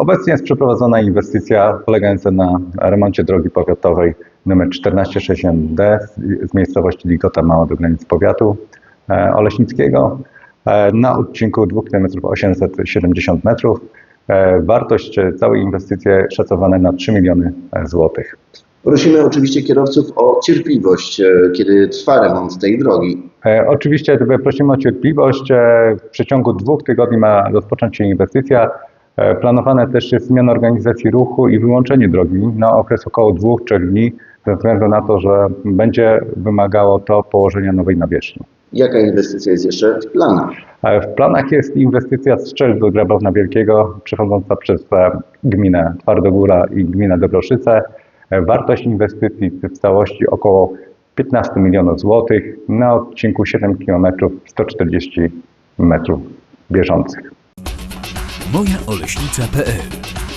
Obecnie jest przeprowadzona inwestycja polegająca na remoncie drogi powiatowej nr 1460D z- miejscowości Ligota Mała do granic powiatu e, oleśnickiego e, na odcinku 2 km 870 metrów. E, Wartość całej inwestycji szacowana na 3 miliony złotych. Prosimy oczywiście kierowców o cierpliwość, kiedy trwa remont tej drogi. Oczywiście prosimy o cierpliwość. W przeciągu dwóch tygodni ma rozpocząć się inwestycja. E, Planowane też jest zmiana organizacji ruchu i wyłączenie drogi na okres około dwóch, trzech dni, ze względu na to, że będzie wymagało to położenia nowej nawierzchni. Jaka inwestycja jest jeszcze w planach? E, W planach jest inwestycja strzelb do Grabowna Wielkiego, przechodząca przez e, gminę Twardogóra i gminę Dobroszyce. Wartość inwestycji w całości około 15 milionów złotych na odcinku 7 km 140 metrów bieżących. mojaoleśnica.pl